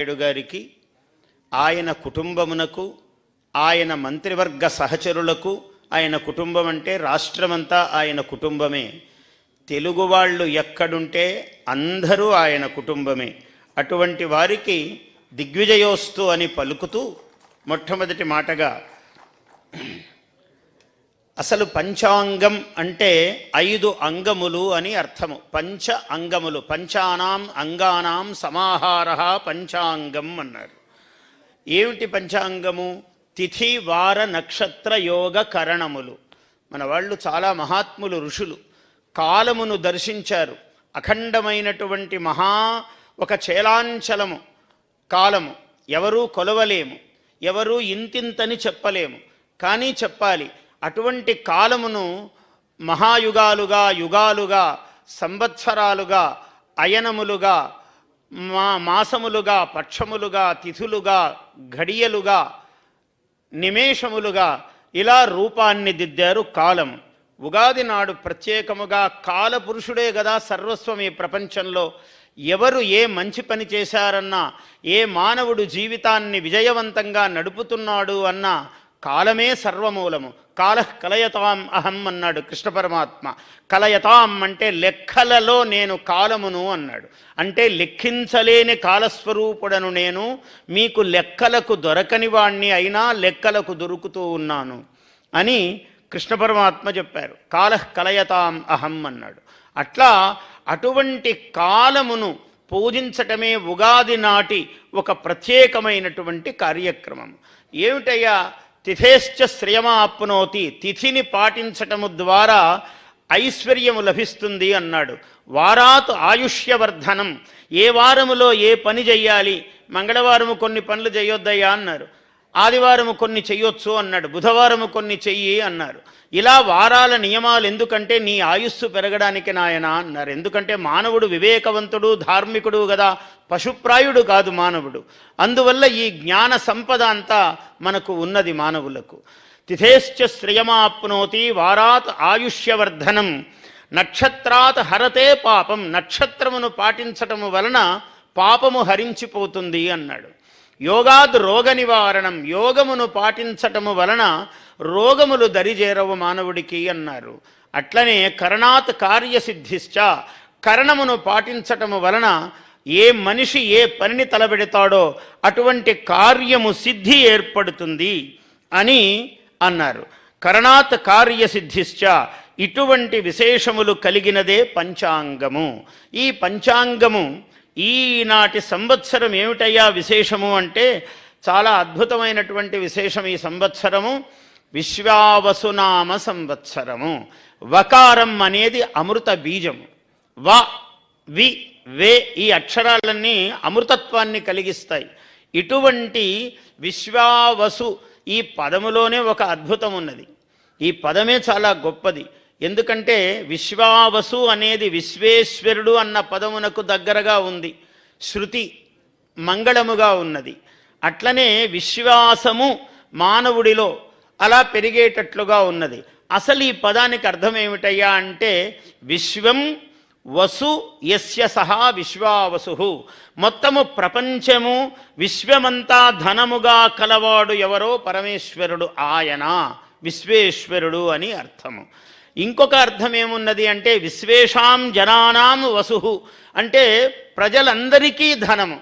నాయుడు గారికి ఆయన కుటుంబమునకు ఆయన మంత్రివర్గ సహచరులకు ఆయన కుటుంబం అంటే రాష్ట్రమంతా ఆయన కుటుంబమే. తెలుగు వాళ్ళు ఎక్కడుంటే అందరూ ఆయన కుటుంబమే. అటువంటి వారికి దిగ్విజయోస్తు అని పలుకుతూ మొట్టమొదటి మాటగా అసలు పంచాంగం అంటే ఐదు అంగములు అని అర్థము. పంచ అంగములు. పంచానాం అంగానాం సమాహార పంచాంగం అన్నారు. ఏమిటి పంచాంగము? తిథి వార నక్షత్ర యోగ కరణములు. మన వాళ్ళు చాలా మహాత్ములు ఋషులు. కాలమును దర్శించారు. అఖండమైనటువంటి మహా ఒక చేలాంచలము కాలము. ఎవరూ కొలవలేము. ఎవరూ ఇంతింతని చెప్పలేము. కానీ చెప్పాలి అటువంటి కాలమును మహాయుగాలుగా యుగాలుగా సంవత్సరాలుగా అయనములుగా మా మాసములుగా పక్షములుగా తిథులుగా ఘడియలుగా నిమేషములుగా ఇలా రూపాన్ని దిద్దారు కాలం. ఉగాది నాడు ప్రత్యేకముగా కాలపురుషుడే కదా సర్వస్వం ఈ ప్రపంచంలో. ఎవరు ఏ మంచి పని చేశారన్నా ఏ మానవుడు జీవితాన్ని విజయవంతంగా నడుపుతున్నాడు అన్నా కాలమే సర్వమూలము. కాల కలయతాం అహం అన్నాడు కృష్ణ పరమాత్మ. కలయతాం అంటే లెక్కలలో నేను కాలమును అన్నాడు. అంటే లెక్కించలేని కాలస్వరూపుడను నేను మీకు లెక్కలకు దొరకని వాణ్ణి అయినా లెక్కలకు దొరుకుతూ ఉన్నాను అని కృష్ణ పరమాత్మ చెప్పారు. కాల కలయతాం అహం అన్నాడు. అట్లా అటువంటి కాలమును పూజించటమే ఉగాది నాటి ఒక ప్రత్యేకమైనటువంటి కార్యక్రమం. ఏమిటయ్యా? తిథేశ్చ శ్రేయమాప్నోతి. తిథిని పాటించటము ద్వారా ఐశ్వర్యము లభిస్తుంది అన్నాడు. వారాత్ ఆయుష్యవర్ధనం. ఏ వారములో ఏ పని చెయ్యాలి? మంగళవారము కొన్ని పనులు చేయొద్దయ్యా అన్నారు. ఆదివారము కొన్ని చెయ్యొచ్చు అన్నాడు బుధవారము కొన్ని చెయ్యి అన్నారు. ఇలా వారాల నియమాలు ఎందుకంటే నీ ఆయుస్సు పెరగడానికి నాయన అన్నారు. ఎందుకంటే మానవుడు వివేకవంతుడు ధార్మికుడు కదా పశుప్రాయుడు కాదు మానవుడు. అందువల్ల ఈ జ్ఞాన సంపద అంతా మనకు ఉన్నది మానవులకు. తిథేశ్చ శ్రియమాప్నోతి వారాత్ ఆయుష్యవర్ధనం నక్షత్రాత్ హరతే పాపం నక్షత్రమును పాటించటము వలన పాపము హరించిపోతుంది అన్నాడు. యోగాద్ రోగ నివారణం యోగమును పాటించటము వలన రోగములు దరిజేరవు మానవుడికి అన్నారు. అట్లనే కరణాత్ కార్యసిద్ధిశ్చ కరణమును పాటించటము వలన ఏ మనిషి ఏ పనిని తలబెడతాడో అటువంటి కార్యము సిద్ధి ఏర్పడుతుంది అని అన్నారు. కరణాత్ కార్యసిద్ధిశ్చ ఇటువంటి విశేషములు కలిగినదే పంచాంగము. ఈ పంచాంగము ఈనాటి సంవత్సరం ఏమిటయ్యా విశేషము అంటే చాలా అద్భుతమైనటువంటి విశేషం ఈ సంవత్సరము. విశ్వావసునామ సంవత్సరము. వకారం అనేది అమృత బీజము. వ వి వే ఈ అక్షరాలన్నీ అమృతత్వాన్ని కలిగిస్తాయి. ఇటువంటి విశ్వావసు ఈ పదములోనే ఒక అద్భుతం ఉన్నది ఈ పదమే చాలా గొప్పది. ఎందుకంటే విశ్వావసు అనేది విశ్వేశ్వరుడు అన్న పదమునకు దగ్గరగా ఉంది. శృతి మంగళముగా ఉన్నది. అట్లనే విశ్వాసము మానవుడిలో అలా పెరిగేటట్లుగా ఉన్నది. అసలు ఈ పదానికి అర్థం ఏమిటయ్యా అంటే విశ్వం వసు యస్య సహా విశ్వావసు. మొత్తము ప్రపంచము విశ్వమంతా ధనముగా కలవాడు ఎవరో పరమేశ్వరుడు ఆయన. విశ్వేశ్వరుడు అని అర్థము. ఇంకొక అర్థం ఏమున్నది అంటే విశ్వేషాం జనానాం వసు అంటే ప్రజలందరికీ ధనము.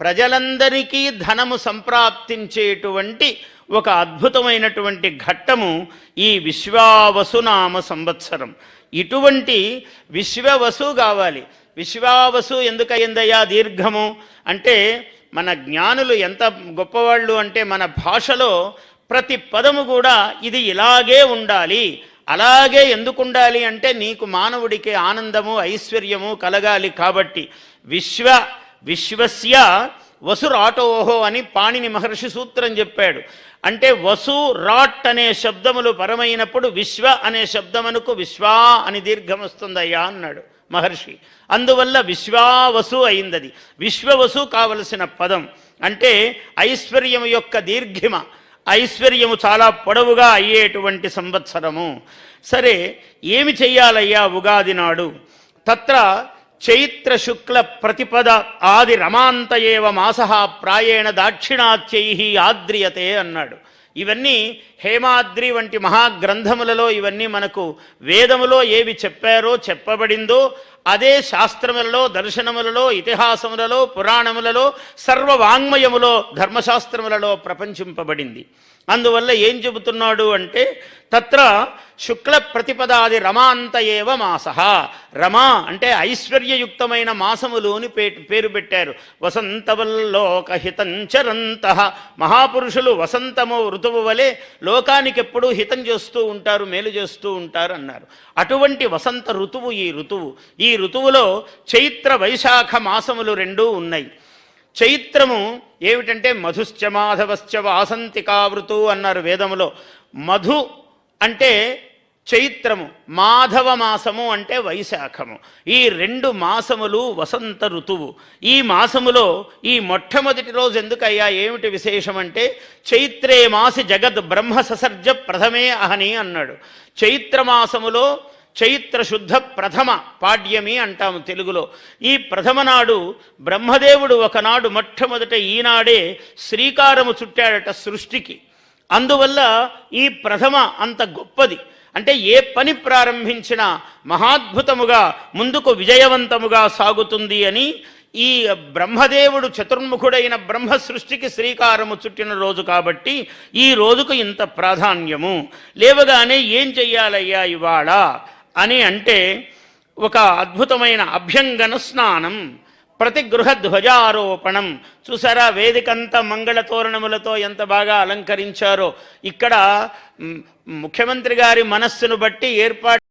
ప్రజలందరికీ ధనము సంప్రాప్తించేటువంటి ఒక అద్భుతమైనటువంటి ఘట్టము ఈ విశ్వావసునామ సంవత్సరం. ఇటువంటి విశ్వవసు కావాలి. విశ్వావసు ఎందుకయిందయ్యా దీర్ఘము? అంటే మన జ్ఞానులు ఎంత గొప్పవాళ్ళు అంటే మన భాషలో ప్రతి పదము కూడా ఇది ఇలాగే ఉండాలి. అలాగే ఎందుకు ఉండాలి అంటే నీకు మానవుడికి ఆనందము ఐశ్వర్యము కలగాలి కాబట్టి. విశ్వ విశ్వస్య వసురాటోహో అని పాణిని మహర్షి సూత్రం చెప్పాడు. అంటే వసు రాట్ అనే శబ్దములు పరమైనప్పుడు విశ్వ అనే శబ్దమునకు విశ్వా అని దీర్ఘం వస్తుందయ్యా అన్నాడు మహర్షి. అందువల్ల విశ్వావసు అయిందది. విశ్వవసు కావలసిన పదం. అంటే ఐశ్వర్యం యొక్క దీర్ఘిమ. ఐశ్వర్యము చాలా పొడవుగా అయ్యేటువంటి సంవత్సరము. సరే ఏమి చెయ్యాలయ్యా ఉగాది నాడు? తత్ర చైత్ర శుక్ల ప్రతిపద ఆది రమాంత ఏవ మాస ప్రాయేణ దాక్షిణాత్యై ఆద్రియతే అన్నాడు. ఇవన్నీ హేమాద్రి వంటి మహాగ్రంథములలో ఇవన్నీ మనకు వేదములో ఏవి చెప్పారో చెప్పబడిందో అదే శాస్త్రములలో దర్శనములలో ఇతిహాసములలో పురాణములలో సర్వవాంగ్మయములో ధర్మశాస్త్రములలో ప్రపంచింపబడింది. అందువల్ల ఏం చెబుతున్నాడు అంటే తత్ర శుక్ల ప్రతిపదాది రమాంత ఏవ మాస. రమా అంటే ఐశ్వర్యయుక్తమైన మాసములు అని పే- పేరు పెట్టారు. వసంతవల్లోక హితంచరంత మహాపురుషులు వసంతము ఋతువు వలె లోకానికి ఎప్పుడూ హితం చేస్తూ ఉంటారు మేలు చేస్తూ ఉంటారు అన్నారు. అటువంటి వసంత ఋతువు ఈ ఋతువు. ఈ ఋతువులో చైత్ర వైశాఖ మాసములు రెండూ ఉన్నాయి. చైత్రము ఏమిటంటే మధుశ్చ మాధవశ్చ వాసంతికావృతు అన్నారు వేదములో. మధు అంటే చైత్రము మాధవ మాసము అంటే వైశాఖము. ఈ రెండు మాసములు వసంత ఋతువు. ఈ మాసములో ఈ మొట్టమొదటి రోజు ఎందుకయ్యా? ఏమిటి విశేషం అంటే చైత్రే మాసి జగద్ బ్రహ్మ ససర్జ ప్రథమే అహని అన్నాడు. చైత్రమాసములో చైత్ర శుద్ధ ప్రథమ పాడ్యమి అంటాము తెలుగులో. ఈ ప్రథమ నాడు బ్రహ్మదేవుడు ఒకనాడు మొట్టమొదట ఈనాడే శ్రీకారము చుట్టాడట సృష్టికి. అందువల్ల ఈ ప్రథమ అంత గొప్పది. అంటే ఏ పని ప్రారంభించినా మహాద్భుతముగా ముందుకు విజయవంతముగా సాగుతుంది అని ఈ బ్రహ్మదేవుడు చతుర్ముఖుడైన బ్రహ్మ సృష్టికి శ్రీకారము చుట్టిన రోజు కాబట్టి ఈ రోజుకు ఇంత ప్రాధాన్యము. లేవగానే ఏం చెయ్యాలయ్యా ఇవాళ? అని అంటే ఒక అద్భుతమైన అభ్యంగన స్నానం ప్రతి గృహ ధ్వజారోపణం చూసారా వేదికంత మంగళ తోరణములతో ఎంత బాగా అలంకరించారో. ఇక్కడ ముఖ్యమంత్రి గారి మనస్సును బట్టి ఏర్పాటు